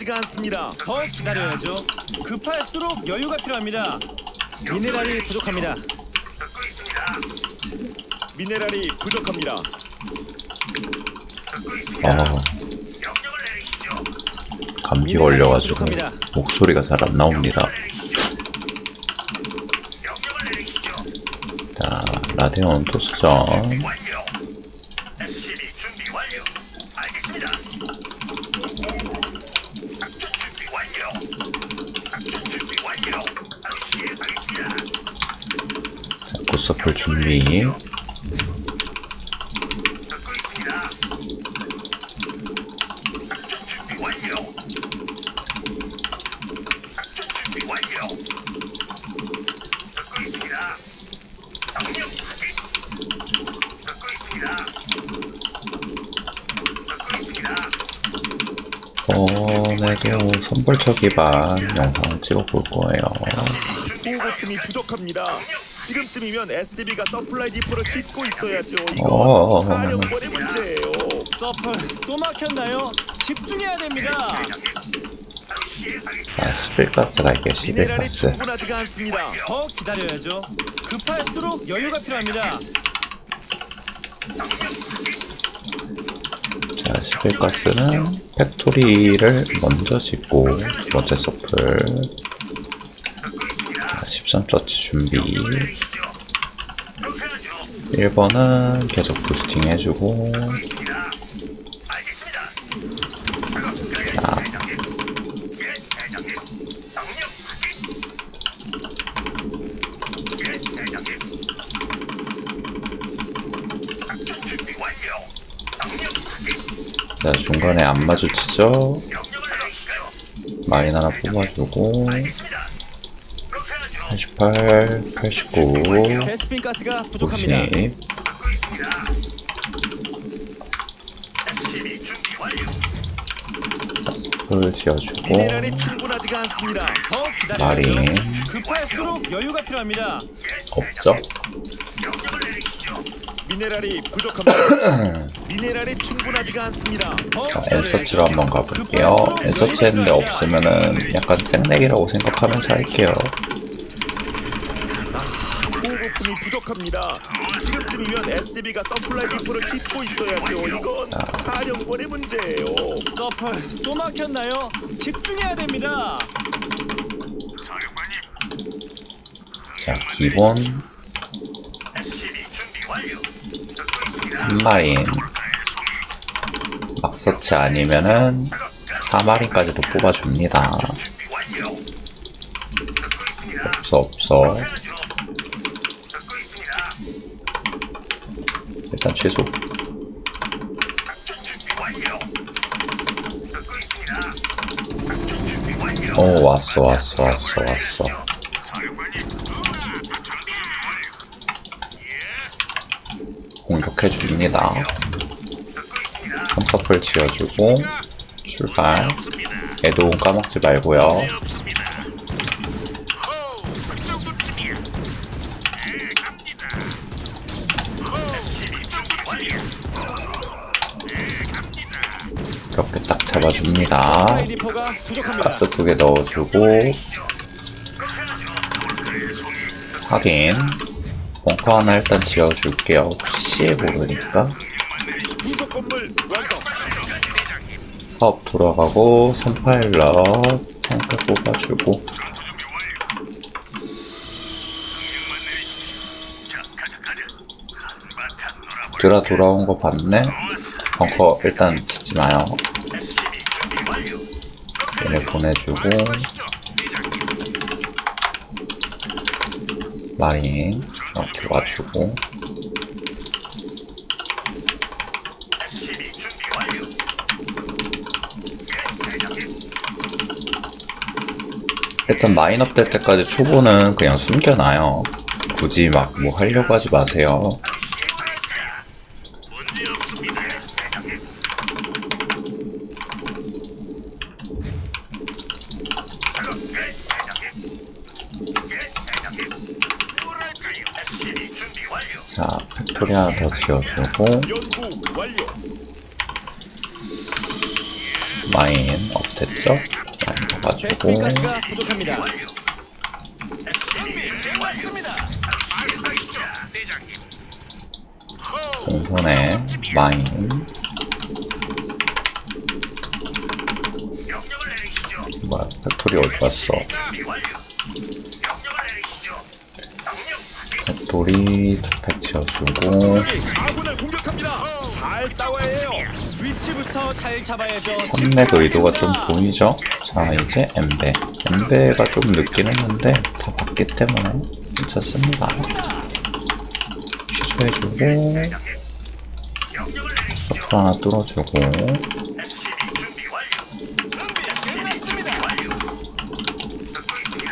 충분하지가 않습니다. 더 기다려야죠. 급할수록 여유가 필요합니다. 미네랄이 부족합니다. 듣고 있습니다. 미네랄이 부족합니다. 듣고 있습니다. 어, 명령을 내리시죠. 감기 걸려가지고 목소리가 잘 안 나옵니다. 명령을 내리시죠. 자, 라데온 토스전. 완료. SCB 준비 완료. 알겠습니다. 작전 준비 완료. 작전 준비 완료. 바로 시행하겠습니다. 자, 굿서플 준비. 듣고 있습니다. 작전 준비 완료. 작전 준비 완료. 듣고 있습니다. 명령 확인. 듣고 있습니다. 듣 고 있습니다. 번에도 선벌처 기반 영상을 찍어볼 거예요. 보호팀이 부족합니다. 지금쯤이면 SCB가 서플라이 디포를 짓고 있어야죠. 어. 이건 사령번의 문제예요. 서플 또 막혔나요? 집중해야 됩니다. 자, 11가스 갈게요, 미네랄이 11가스. 충분하지가 않습니다. 더 기다려야죠. 급할수록 여유가 필요합니다. 자, 11가스는 팩토리를 먼저 짓고, 두 번째 서플. 자, 13서치 준비. 1번은 계속 부스팅 해주고, 알겠습니다. 자, 중간에 안 마주치죠? 마인 하나 뽑아주고, 알겠습니다. 그렇게 하죠. 88, 89, 베스핀 가스가 부족합니다. 90. 듣고 있습니다. SCB 준비 완료. 서플 지어주고, 미네랄이 충분하지가 않습니다. 더 기다려야죠. 마린. 급할수록 여유가 필요합니다. 없죠? 미네랄이 부족합니다. 미네랄이 충분하지가 않습니다. 더 자. 엔서치로 한번 가볼게요. 엔서치 했는데 없으면은 약간 생내기라고 생각하면서 할게요. 보호품이 부족합니다. 지금쯤이면 SCB가 서플라이 디포를 짓고 있어야죠. 이건 사령번의 문제예요. 서플 또 막혔나요? 집중해야 됩니다. 사령관님, 자, 기본 SCB 준비 완료. 듣고 있습니다. 한 마린. 막서치 아니면은 4마린까지도 뽑아줍니다. 없어, 없어. 해야죠. 듣고 있습니다. 일단 완료. 오, 왔어, 왔어, 왔어, 왔어. 듣고 있습니다. 한퍼플 지어주고, 출발. 애도 까먹지 말고요. 잡아줍니다. 가스 두 개 넣어주고, 확인. 벙커 하나 일단 지어줄게요. 혹시 모르니까. 사업 돌아가고, 선파일럿, 탱크 뽑아주고, 드라 돌아온 거 봤네? 벙커 일단 짓지 마요. 얘네 보내주고, 마린, 이렇게. 예, 대장님. 일단 마인업 될 때까지 초보는 그냥 숨겨놔요. 굳이 막 뭐 하려고 하지 마세요. 문제 없습니다. 대장님. 작업 끝, 대장님. 예, 대장님. 뭐랄까요? SCB 준비 완료. 자, 팩토리 하나 더 지어주고. 마인 업됐죠? 마인 가가지고 동선에 마인. 뭐야 팩토리 어디 갔어? 준비 완료. 명령을 내리시죠. 명령 팩토리 투팩 지어주고 적군이 아군을 공격합니다. 잘 싸워야 해요. 위치부터 잘 잡아야죠. 선맥 의도가 좀 보이죠? 자 이제 엠베 엠베가 좀 늦긴 했는데 다 봤기 때문에 괜찮습니다 취소해주고. 서프 하나 뚫어주고.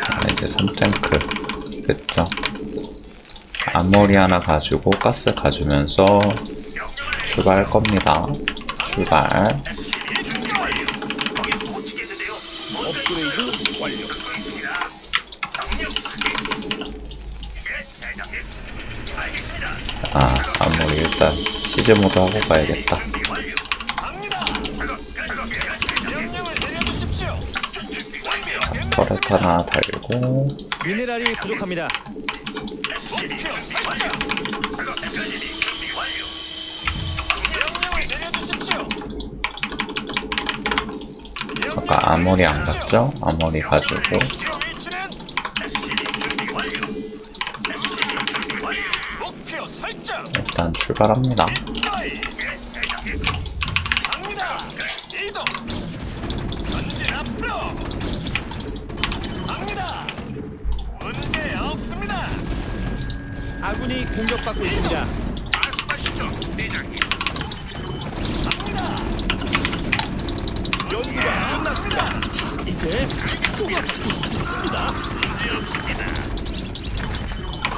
자 이제 3탱크 됐죠? 앞머리 하나 가지고 가스 가주면서 출발할 겁니다 출발. 아 앞머리 일단 시즈 모드 하고 가야겠다. 터렛 하나 달고 미네랄이 부족합니다. 내려주십시오. 아까 앞머리 안 갔죠? 앞머리 가지고. 일단 출발합니다 갑니다. 문제 없습니다. 아군이 공격받고 있습니다. 말씀하시죠, 대장님. 연구가 끝났습니다. 자, 이제 공격받고 있습니다.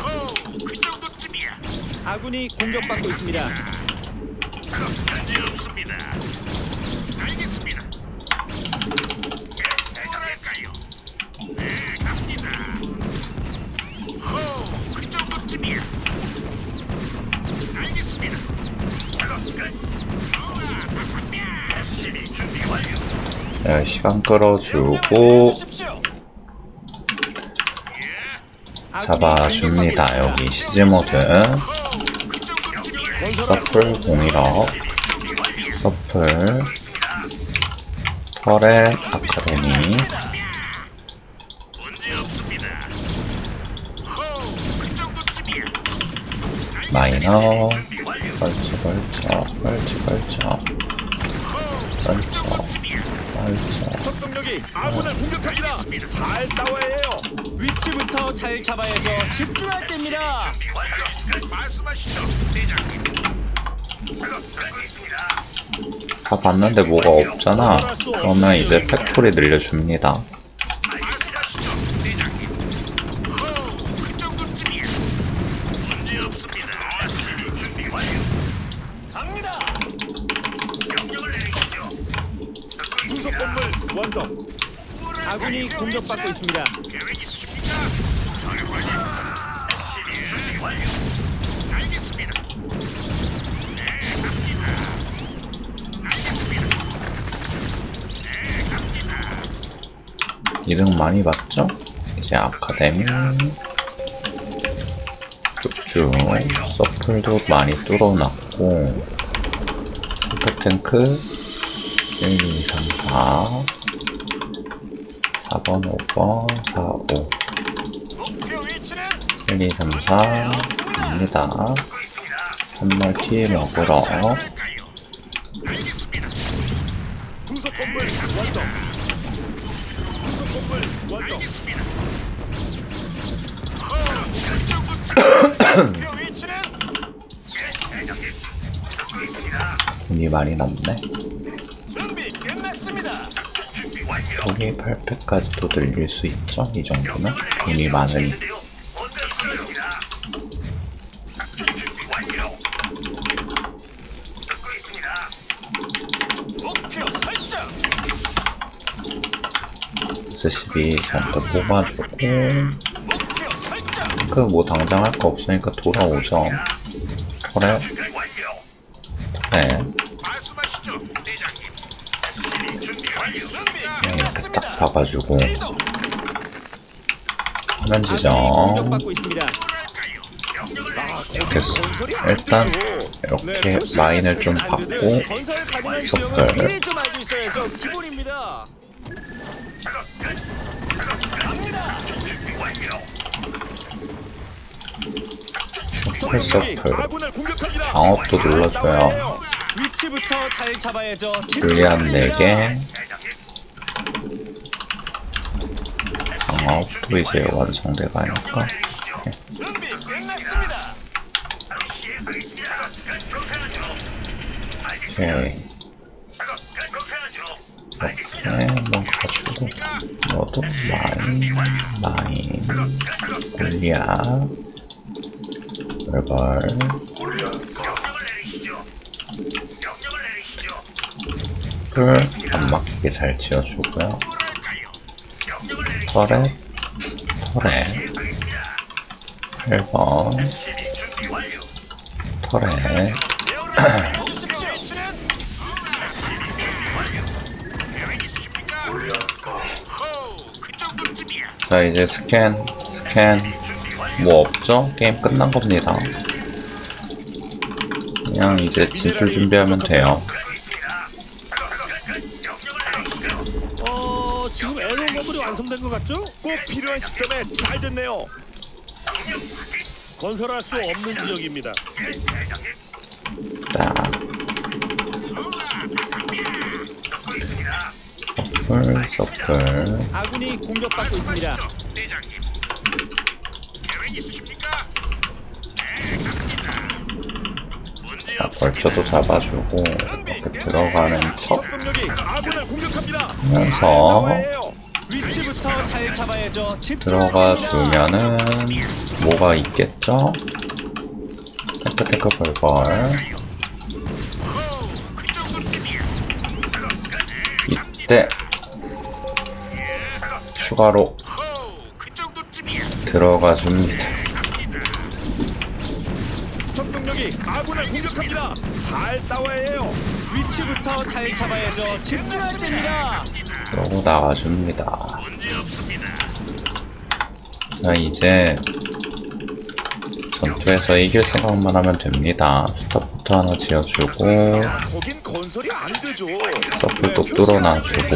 오, 그 정도쯤이야. 아군이 공격받고 있습니다. 문제 없습니다. 네, 시간 끌어주고 잡아줍니다 여기 있습니다. 시즈 모드 그 정도쯤이야. 건설할 수 서플 공일업 서플 터렛 아카데미 문제 없습니다. 오, 그 정도쯤이야. 마이너 벌쳐 벌쳐 벌쳐 벌쳐 벌쳐 벌쳐 적동력이 아군을 공격합니다. 잘 싸워야 해요. 위치부터 잘 잡아야죠. 집중할 때입니다. 말씀하시죠, 대장님. 다 봤는데 뭐가 없잖아 그러면 이제 팩토리 늘려줍니다 완성. 아군이 공격받고 있습니다. 이름 많이 봤죠? 이제 아카데미 쭉쭉 서플도 많이 뚫어놨고 탱크 1, 2, 3, 4 4번, 5번, 4, 5 목표 위치는 1, 2, 3, 4 입니다 선물티 먹으러. 돈이 많이 남네 준비 끝났습니다. 준비 완료. 돈이 8패까지도 늘릴 수 있죠? 이 정도면 돈이 설정. SCB 전부 뽑아주고. 그 뭐 당장 할 거 없으니까 돌아오죠 그래. 네 말씀하시죠, 대장님. 그냥 이동. 화면 지정 됐어. 일단. 이렇게 네, 토시 라인을 좀안 받고. 셔플 서플 공격합니다. 방어도 눌러줘요 위치부터 잘 잡아야죠. 불리한 4개 방어도 이제 완성돼 가니까? 준비 끝났습니다. 오케이. 이렇게 한번 가지고 너도 마인 마인 골리앗 벌벌 을 안맞게 잘 지어주고요 터렛 터렛. 8번 터렛. 자 이제 스캔 스캔. 뭐 없죠? 게임 끝난 겁니다. 그냥 이제 진출 준비하면 돼요 완성된 것 같죠? 꼭 필요한 시점에 잘 됐네요. 건설할 수 없는 지역입니다. 딱 서플 서플 아군이 공격받고 있습니다. 자, 벌쳐도 잡아주고 이렇게 들어가는 척 적병력이 아군을 공격합니다. 하면서. 들어가 주면은 뭐가 있겠죠? 테크 테크 벌벌 이때 추가로 들어가 줍니다 적병력이 아군을 공격합니다. 잘 싸워야 해요. 위치부터 잘 잡아야죠. 집중할 때입니다. 그러고 나가줍니다. 자 이제 전투에서 이길 생각만 하면 됩니다. 스타포트 하나 지어주고. 서플도 네, 뚫어놔주고.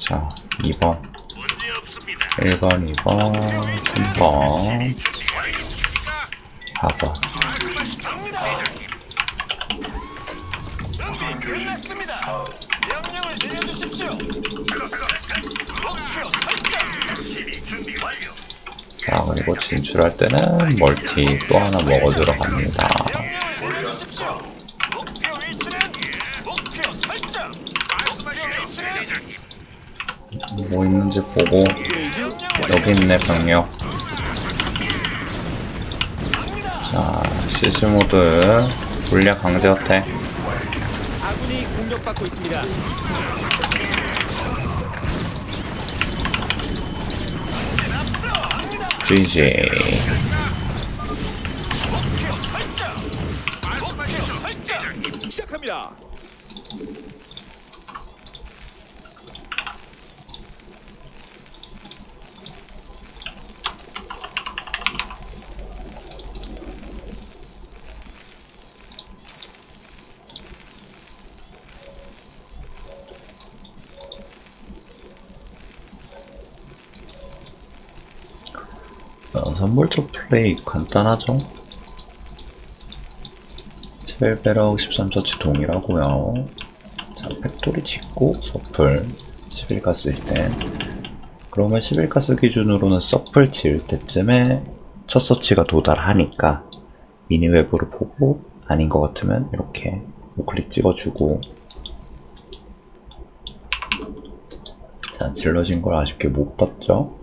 자 2번. 1번 2번 3번. 4번 준비 끝났습니다. 명령을 내려주십시오. 목표 설정. 자 그리고 진출할 때는 멀티 또 하나 먹어 들어갑니다 명령을 내려주십시오. 목표 위치는 목표 설정. 목표 위치는 뭐 있는지 보고 여기 있네 병력 자 시즈모드 물약 강제 어택 공격받고 있습니다. GG 선물적 플레이 간단하죠? 7배럭 13서치 동일하고요 자, 팩토리 짓고 서플 11가 쓸때 그러면 11가스 기준으로는 서플 지을 때쯤에 첫 서치가 도달하니까 미니웹으로 보고 아닌 것 같으면 이렇게 우클릭 찍어주고 자 질러진 걸 아쉽게 못 봤죠?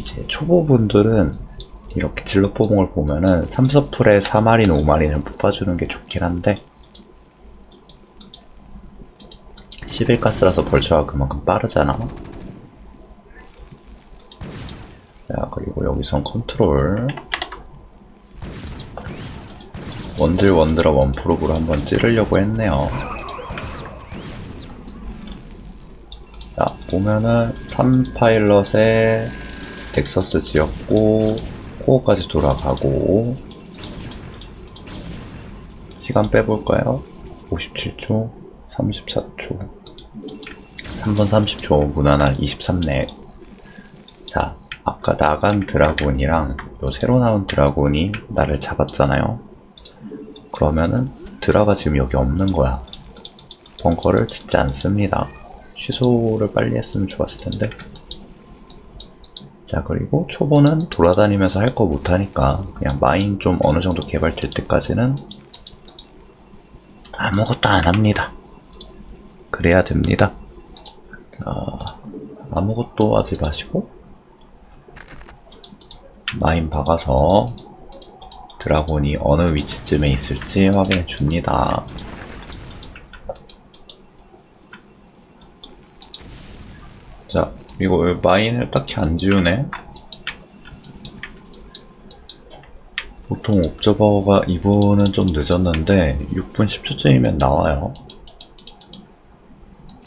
이제 초보분들은 이렇게 질러 뽑은 걸 보면은 3서풀에 4마리는 5마리는 뽑아주는 게 좋긴 한데 11가스라서 벌처가 그만큼 빠르잖아 자, 그리고 여기선 컨트롤. 원딜 원드라 원프로브로 한번 찌르려고 했네요. 자, 보면은 3파일럿에 넥서스 지었고, 코어까지 돌아가고, 시간 빼볼까요? 57초, 34초, 3분 30초, 무난한 23넥. 자, 아까 나간 드라곤이랑 요 새로 나온 드라곤이 나를 잡았잖아요. 그러면은 드라가 지금 여기 없는 거야. 벙커를 짓지 않습니다. 취소를 빨리 했으면 좋았을 텐데. 자, 그리고 초보는 돌아다니면서 할 거 못하니까 그냥 마인 좀 어느 정도 개발될 때까지는 아무것도 안 합니다. 그래야 됩니다. 자, 아무것도 하지 마시고 마인 박아서 드라곤이 어느 위치쯤에 있을지 확인해 줍니다. 자, 이거 왜 마인을 딱히 안 지우네? 보통 옵저버가 이분은 좀 늦었는데 6분 10초쯤이면 나와요.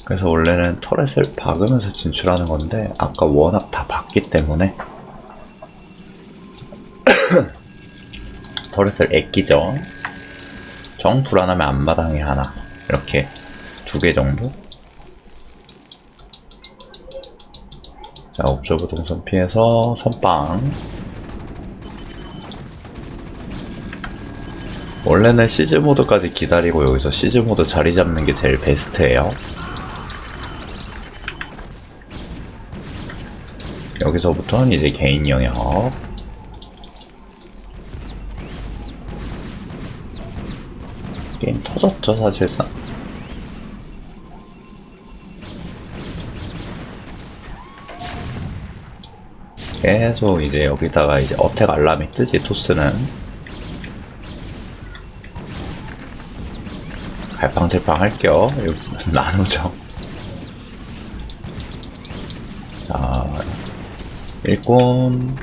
그래서 원래는 터렛을 박으면서 진출하는 건데 아까 워낙 다 박기 때문에 터렛을 애끼죠. 정 불안하면 앞마당에 하나 이렇게 두 개 정도. 자 옵저브 동선 피해서 선빵. 원래는 시즈 모드까지 기다리고 여기서 시즈 모드 자리 잡는 게 제일 베스트예요. 여기서부터는 이제 개인 영역. 게임 터졌죠, 사실상. 계속 이제 여기다가 이제 어택 알람이 뜨지, 토스는. 갈팡질팡 할게요. 나누죠. 자, 일꾼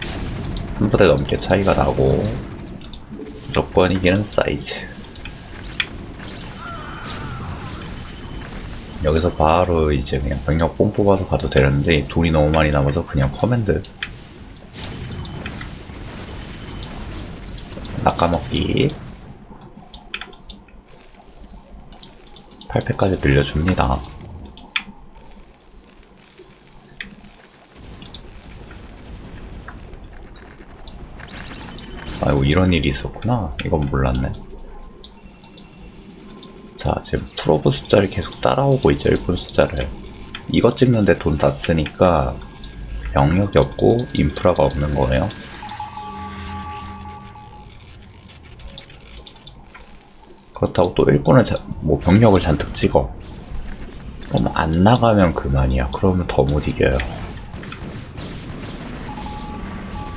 한 부대 넘게 차이가 나고 무조건 이기는 사이즈. 여기서 바로 이제 그냥 병력 뽕 뽑아서 가도 되는데 돈이 너무 많이 남아서 그냥 커맨드 낚아먹기 8패까지 늘려줍니다. 아이고 이런 일이 있었구나. 이건 몰랐네. 자 지금 프로브 숫자를 계속 따라오고 있죠. 일꾼 숫자를. 이것 찍는데 돈 다 쓰니까 영역이 없고 인프라가 없는 거예요. 그렇다고 또 일꾼을 자, 뭐 병력을 잔뜩 찍어. 그럼 안 나가면 그만이야. 그러면 더 못 이겨요.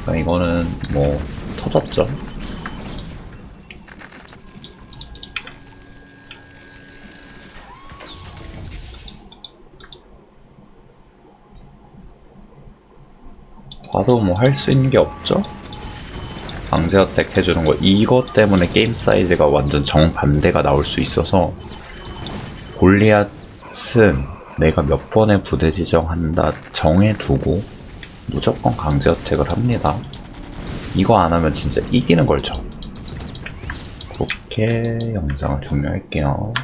그러니까 이거는 뭐 터졌죠. 봐도 뭐 할 수 있는 게 없죠? 강제 어택 해주는 거 이것 때문에 게임 사이즈가 완전 정반대가 나올 수 있어서 골리앗은 내가 몇 번의 부대 지정한다 정해두고 무조건 강제 어택을 합니다. 이거 안 하면 진짜 이기는 걸죠. 그렇게 영상을 종료할게요.